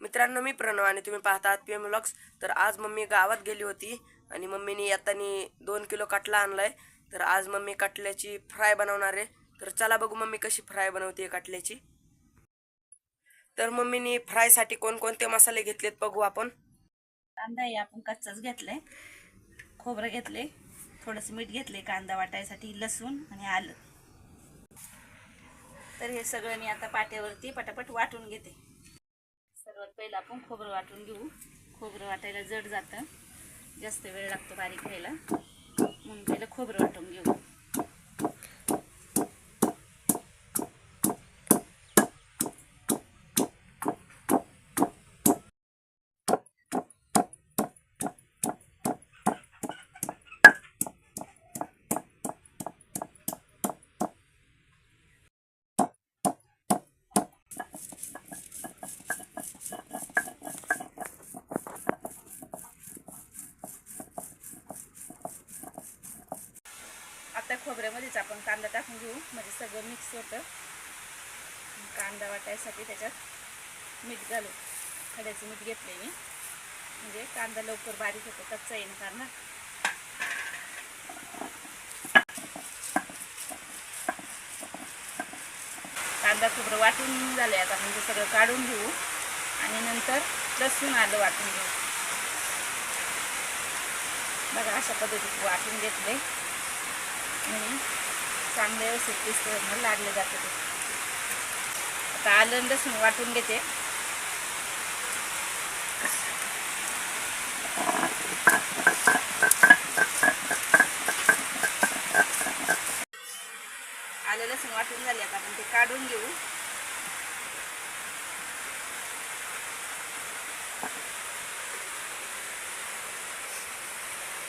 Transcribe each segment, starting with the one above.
मित्रांनो मी प्रणव आणि तुम्ही पाहतात पी एम लॉक्स तर आज मम्मी गावात गेली होती आणि मम्मीने येताना दोन किलो कटला आणलाय. तर आज मम्मी कटल्याची फ्राय बनवणार आहे. तर चला बघू मम्मी कशी फ्राय बनवते कटल्याची. तर मम्मीने फ्रायसाठी कोणकोणते मसाले घेतलेत बघू आपण. कांदा हे आपण कच्चाच घेतलाय. खोबरं घेतले थोडंसं मीठ घेतले कांदा वाटायसाठी लसूण आणि आलं. तर हे सगळं मी आता पाट्यावरती पटापट वाटून घेते. सर्वात पहिलं आपण खोबरं वाटून घेऊ. खोबरं वाटायला जड जातं. जास्त वेळ लागतो बारीक व्हायला म्हणून पहिलं खोबरं वाटून घेऊ. खोबऱ्यामध्येच आपण कांदा टाकून घेऊ. म्हणजे सगळं मिक्स होतं. कांदा वाटायसाठी त्याच्यात मीठ घालू खड्याचं मीठ घेतले मी. म्हणजे कांदा लवकर बारीक होतो कच्चा येईन ना. कांदा खोबरं वाटून झाले आता म्हणजे सगळं काढून घेऊ. आणि नंतर लसूण आलं वाटून घेऊ. बघा अशा पद्धतीत वाटून घेतले आणि चांगले व्यवस्थित दिसतं लागले जाते ते. आता आलं लसूण वाटून घेते. आलं लसूण वाटून झाले आता आपण ते काढून घेऊ.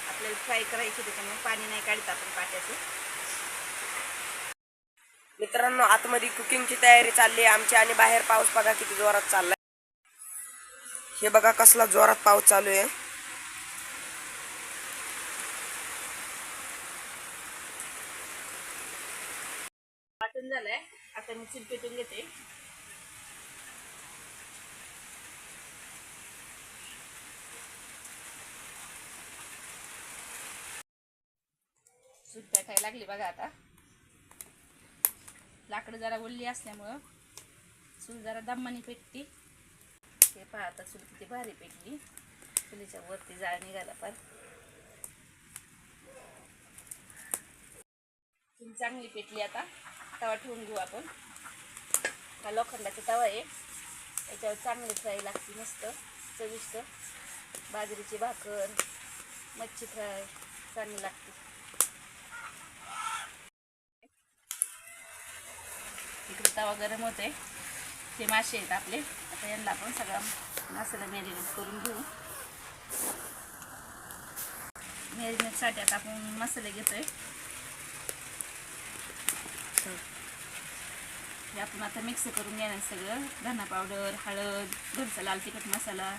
आपल्याला फ्राय करायची त्याच्यामुळे पाणी नाही काढत आपण पाट्याचं मित्रांनो आतमध्ये कुकिंगची तयारी चालली आहे आमची आणि बाहेर पाऊस बघा किती जोरात चाललाय. हे बघा कसला जोरात पाऊस चालू आहे. वाटून झालंय. आता मी चूल घेते. चूल लागली बघा आता. लाकडं जरा ओल्ली असल्यामुळं चूल जरा दमानी पेटती. ते पहा आता चूल किती भारी पेटली. चुलीच्या वरती जाळ निघाला पार चूल चांगली पेटली आता. तवा ठेवून घेऊ आपण. हा लोखंडाचा तवा आहे. याच्यावर चांगली फ्राय लागते मस्त चविष्ट. बाजरीची भाकर मच्छी फ्राय चांगली लागते. इकडे तवा गरम होते ते मासे आहेत आपले. आता यांना आपण सगळा मसाला मॅरिनेट करून घेऊ. मॅरिनेटसाठी आता आपण मसाले घेतोय. हे आपण आता मिक्स करून घेणार सगळं. धना पावडर हळद घरचा लाल तिखट मसाला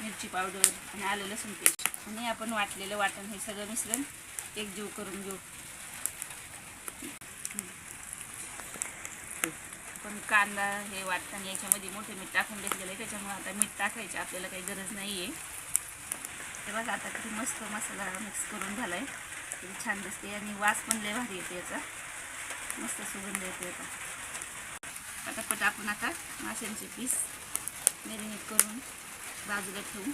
मिरची पावडर आणि आलं लसूण पेस्ट. आणि आपण वाटलेलं वाटण हे सगळं मिश्रण एकजीव करून घेऊ. पण कांदा हे वाटताना याच्यामध्ये मोठे मीठ टाकून घेतलेलं आहे. त्याच्यामुळे आता मीठ टाकायचे आपल्याला काही गरज नाही आहे ते बघा आता किती मस्त मसाला मिक्स करून झाला आहे किती छान दिसते आणि वास पण लय भारी येते याचा. मस्त सुगंध येते आता पटापट आपण आता माशांचे पीस मॅरिनेट करून बाजूला ठेवू.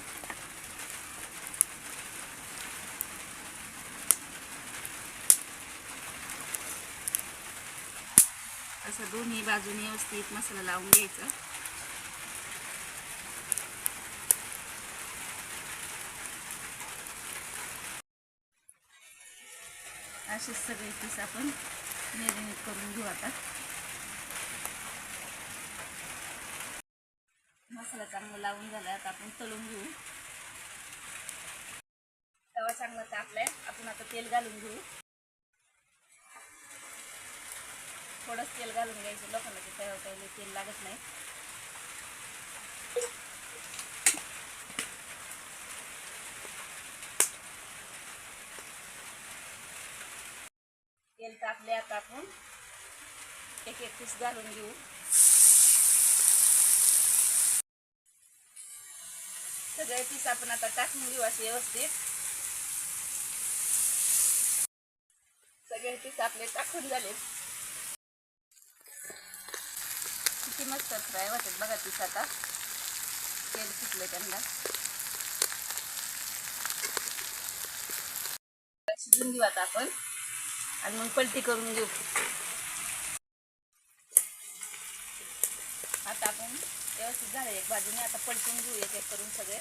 असं दोन्ही बाजूने व्यवस्थित मसाला लावून घ्यायचा. असेच सगळे पीस आपण मॅरिनेट करून घेऊ आता. मसाला चांगला लावून झाला आता आपण तळून घेऊ. तवा चांगला तापलाय आपण आता तेल घालून घेऊ. थोडंच तेल घालून घ्यायचं. लोकांना तव्यावर काही तेल लागत नाही. तेल तापले आता आपण. एक एक पीस घालून घेऊ. सगळे पीस आपण आता टाकून घेऊ असे व्यवस्थित. सगळे पीस आपले टाकून झाले किती मस्त फ्राय वाटत बघा तीस आता तेल सुटले त्यांना. शिजून घेऊ आता आपण. आणि मग पलटी करून घेऊ. आता आपण व्यवस्थित झालं एक बाजूने. आता पलटून घेऊ एक एक करून सगळे.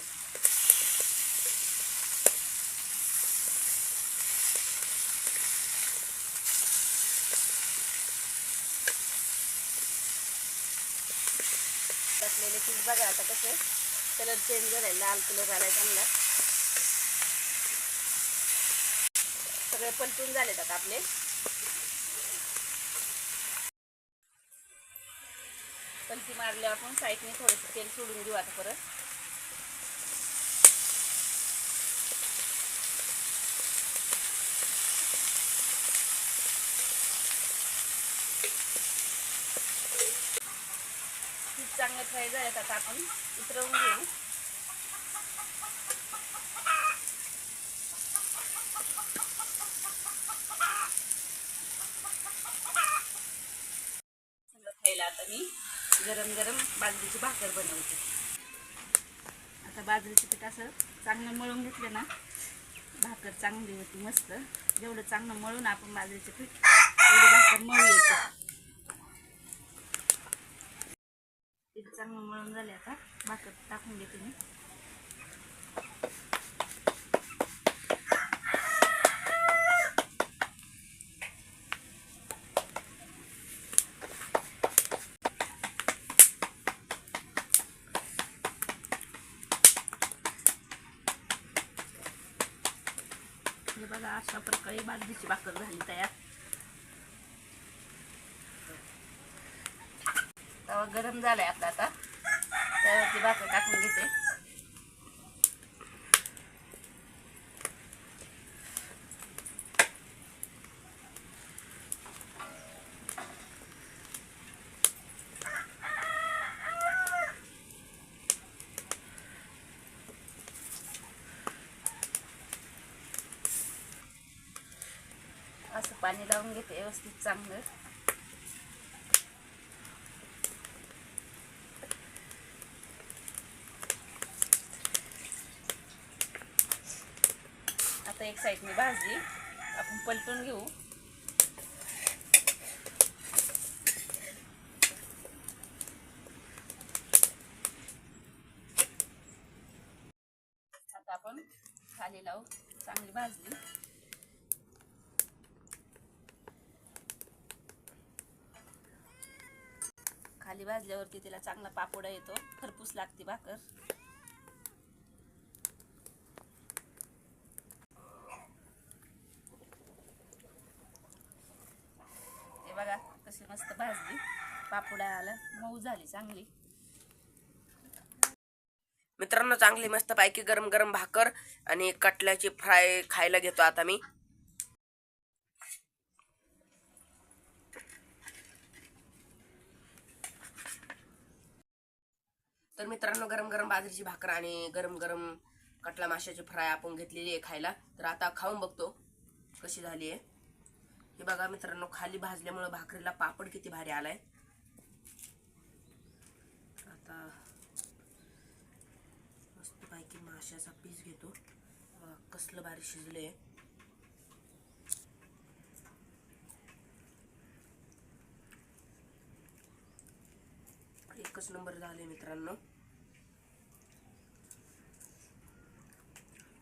टाकलेले पीठ बघा आता कसे कलर चेंज झालाय लाल कलर आलाय चांगला. सगळे पलटून झालेत आता आपले. पलटी मारल्यावर आपण साईडने थोडंसं तेल सोडून घेऊ आता परत. चांगले फ्राय झालेत आता आपण उतरवून घेऊ. खायला आता मी गरम गरम बाजरीची भाकर बनवते. आता बाजरीचं पीठ असं चांगलं मळून घेतलं ना भाकर चांगली होती मस्त. जेवढं चांगलं मळून आपण बाजरीचं पीठ तेवढी भाकर मळू येते पीठ चांगलं मळून झाले आता. भाकर टाकून घेते मी. बघा अशा प्रकारे बाजरीची भाकर झाली तयार. गरम झालाय आपला आता. त्यावरती भाकर टाकून घेते. असं पाणी लावून घेते व्यवस्थित चांगलं. आता एक साईडने भाजली आपण पलटून घेऊ. आता आपण खाली लावू चांगली भाजली खाली भाजल्यावरती तिला चांगला पापोडा येतो. खरपूस लागते भाकर हे बघा कशी मस्त भाजली. पापोडा मऊ झाली चांगली. मित्रांनो चांगली मस्त पैकी गरम गरम भाकर आणि कटल्याची फ्राय खायला घेतो आता मी. तर मित्रांनो गरम गरम बाजरीची भाकर आणि गरम गरम कटला माशाची फ्राय आपण घेतलेली आहे खायला. तर आता खाऊन बघतो कशी झाली आहे. हे बघा मित्रांनो खाली भाजल्यामुळं भाकरीला पापड किती भारी आलाय. आता मस्तपैकी माशाचा पीस घेतो. कसलं भारी शिजले एकच नंबर झाले मित्रांनो.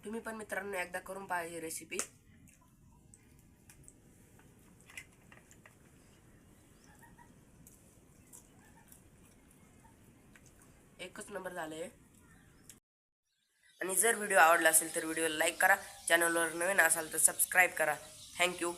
तुम्ही पण मित्रांनो एकदा करून पाहिजे रेसिपी एकच नंबर झाले. आणि जर व्हिडिओ आवडला असेल तर व्हिडिओला लाईक करा. चॅनलवर नवीन असाल तर सबस्क्राईब करा. थँक्यू